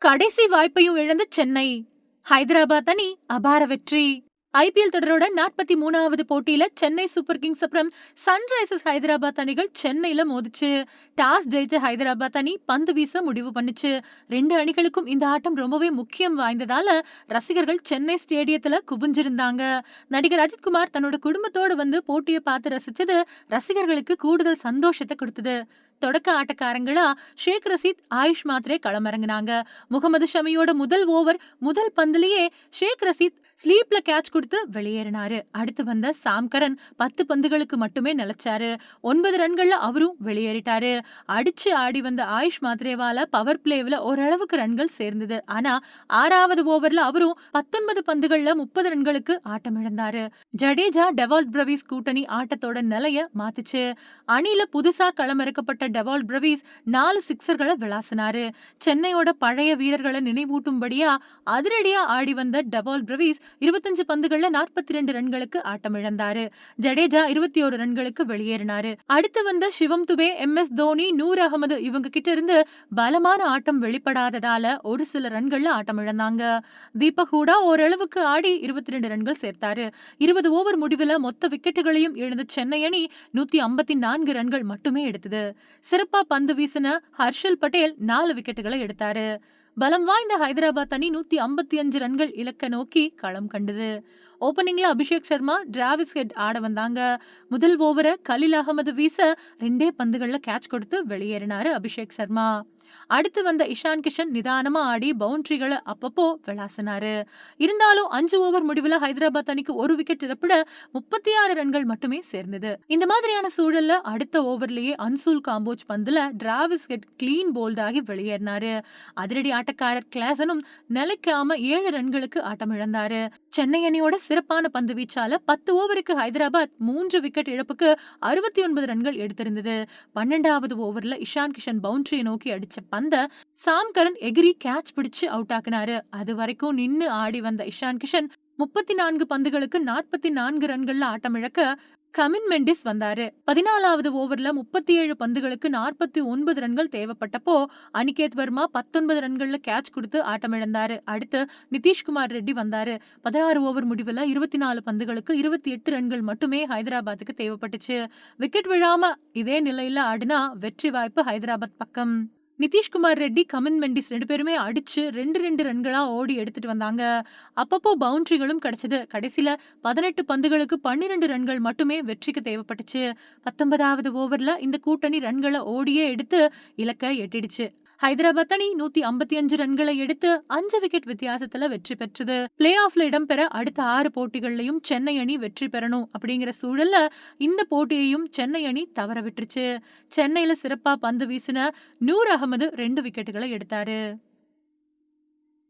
கடைசி வாய்ப்பையும் இழந்த சென்னை. ஹைதராபாத் அணி அபார வெற்றி. ஐபிஎல் தொடரோட நாற்பத்தி மூணாவது போட்டியில சென்னை சூப்பர் கிங்ஸ் அப்புறம் சன்ரைசர்ஸ் ஹைதராபாத் அணிகள் சென்னையில மோதிச்சு. டாஸ் ஜெயிச்ச ஹைதராபாத் அணி பந்து வீச முடிவு பண்ணுச்சு. ரெண்டு அணிகளுக்கும் இந்த ஆட்டம் ரொம்பவே முக்கியம் வாய்ந்ததால ரசிகர்கள் சென்னை ஸ்டேடியத்துல குவிஞ்சிருந்தாங்க. நடிகர் அஜித்குமார் தன்னோட குடும்பத்தோட வந்து போட்டியை பார்த்து ரசிச்சது ரசிகர்களுக்கு கூடுதல் சந்தோஷத்தை கொடுத்தது. தொடக்க ஆட்டக்காரங்களா ஷேக் ரசீத் ஆயுஷ் மாத்ரே களமிறங்கினாங்க. முகமது ஷமியோட முதல் ஓவர் முதல் பந்துலயே ஷேக் ரசீத் ஸ்லீப்ல கேட்ச் கொடுத்து வெளியேறினாரு. அடுத்து வந்த சாம்கரன் பத்து பந்துகளுக்கு மட்டுமே நிலைச்சாரு. ஒன்பது ரன்கள்ல அவரும் வெளியேறிட்டாரு. அடிச்சு ஆடி வந்த ஆயுஷ் மாத்ரேவால பவர் பிளேவில ஓரளவுக்கு ரன்கள் சேர்ந்தது. ஆனா ஆறாவது ஓவர்ல அவரும் பத்தொன்பது பந்துகள்ல முப்பது ரன்களுக்கு ஆட்டம் இழந்தாரு ஜடேஜா டெவால்ட் பிரவீஸ் கூட்டணி ஆட்டத்தோட நிலைய மாத்துச்சு. அணில புதுசா களமிறக்கப்பட்ட டெவால்ட் பிரவீஸ் நாலு சிக்ஸர்களை விளாசினாரு. சென்னையோட பழைய வீரர்களை நினைவூட்டும்படியா அதிரடியா ஆடி வந்த டெவால்ட் பிரவீஸ் இருபத்தஞ்சு பந்துகள்ல நாற்பத்தி ரெண்டு ரன்களுக்கு ஆட்டம் இழந்தாரு. ஜடேஜா இருபத்தி ஒரு ரன்களுக்கு வெளியேறினாரு. அடுத்து வந்த சிவம் துபே எம். எஸ். தோனி நூர் அகமது இவங்க கிட்ட இருந்து பலமான ஆட்டம் வெளிப்படாததால ஒரு சில ரன்கள்ல ஆட்டம் இழந்தாங்க. தீபக் ஹூடா ஓரளவுக்கு ஆடி இருபத்தி ரெண்டு ரன்கள் சேர்த்தாரு. இருபது ஓவர் முடிவுல மொத்த விக்கெட்டுகளையும் இழந்த சென்னை அணி நூத்தி ஐம்பத்தி நான்கு ரன்கள் மட்டுமே எடுத்தது. சிறப்பா பந்து வீசின ஹர்ஷல் பட்டேல் நாலு விக்கெட்டுகளை எடுத்தாரு. பலம் வாய்ந்த ஹைதராபாத் அணி நூத்தி ஐம்பத்தி அஞ்சு ரன்கள் இலக்க நோக்கி களம் கண்டது. ஓபனிங்ல அபிஷேக் சர்மா டிராவிஸ் ஹெட் ஆட வந்தாங்க. முதல் ஓவரை கலில் அகமது வீச ரெண்டே பந்துகள்ல கேட்ச் கொடுத்து வெளியேறினாரு அபிஷேக் சர்மா. அடுத்து வந்த இஷான் கிஷன் நிதானமா ஆடி பவுண்டரிகளை அப்பப்போ விளாசினாரு. இருந்தாலும் அஞ்சு ஓவர் முடிவுல ஹைதராபாத் அணிக்கு ஒரு விக்கெட் இழப்பிட முப்பத்தி ஆறு ரன்கள் மட்டுமே சேர்ந்தது. இந்த மாதிரியான சூழல்ல அடுத்த ஓவர்லயே அன்சூல் காம்போஜ் பந்துல டிராவிஸ் ஹெட் கிளீன் போல்டாகி வெளியேறினாரு. அதிரடி ஆட்டக்காரர் கிளாசனும் நிலைக்காம ஏழு ரன்களுக்கு ஆட்டம் இழந்தாரு சென்னை அணியோட சிறப்பான பந்து வீச்சால பத்து ஓவருக்கு ஹைதராபாத் மூன்று விக்கெட் இழப்புக்கு அறுபத்தி ஒன்பது ரன்கள் எடுத்திருந்தது. பன்னெண்டாவது ஓவர்ல இஷான் கிஷன் பவுண்டரியை நோக்கி அடிச்ச பந்த சாம்கரன் எகிரி கேட்ச் பிடிச்சு அவுட் ஆக்குனாரு. அது வரைக்கும் நின்னு ஆடி வந்த இஷான் கிஷன் முப்பத்தி நான்கு பந்துகளுக்கு நாற்பத்தி நான்கு ரன்கள்ல ஆட்டம் இழக்க கமின் மெண்டிஸ் வந்தாரு. பதினாலாவது ஓவர்ல முப்பத்தி ஏழு பந்துகளுக்கு நாற்பத்தி ஒன்பது ரன்கள் தேவைப்பட்டப்போ அனிகேத் வர்மா பத்தொன்பது ரன்கள்ல கேட்ச் கொடுத்து ஆட்டம் இழந்தாரு அடுத்து நிதிஷ்குமார் ரெட்டி வந்தாரு. பதினாறு ஓவர் முடிவுல இருபத்தி நாலு பந்துகளுக்கு இருபத்தி எட்டு ரன்கள் மட்டுமே ஹைதராபாத்துக்கு தேவைப்பட்டுச்சு. விக்கெட் விழாம இதே நிலையில ஆடினா வெற்றி வாய்ப்பு ஹைதராபாத் பக்கம். நிதிஷ்குமார் ரெட்டி கமின் மெண்டிஸ் ரெண்டு பேருமே அடிச்சு ரெண்டு ரெண்டு ரன்களா ஓடி எடுத்துட்டு வந்தாங்க. அப்பப்போ பவுண்டரிகளும் கிடைச்சது. கடைசியில பதினெட்டு பந்துகளுக்கு பன்னிரெண்டு ரன்கள் மட்டுமே வெற்றிக்கு தேவைப்பட்டுச்சு. பத்தொன்பதாவது ஓவர்ல இந்த கூட்டணி ரன்களை ஓடியே எடுத்து இலக்கை எட்டிடுச்சு. ஹைதராபாத் அணி நூத்தி ஐம்பத்தி அஞ்சு ரன்களை எடுத்து அஞ்சு விக்கெட் வித்தியாசத்துல வெற்றி பெற்றது. பிளே ஆஃப்ல இடம்பெற அடுத்த ஆறு போட்டிகள்லயும் சென்னை அணி வெற்றி பெறணும் அப்படிங்கிற சூழல்ல இந்த போட்டியையும் சென்னை அணி தவற விட்டுருச்சு. சென்னையில சிறப்பா பந்து வீசின நூர் அகமது ரெண்டு விக்கெட்டுகளை எடுத்தாரு.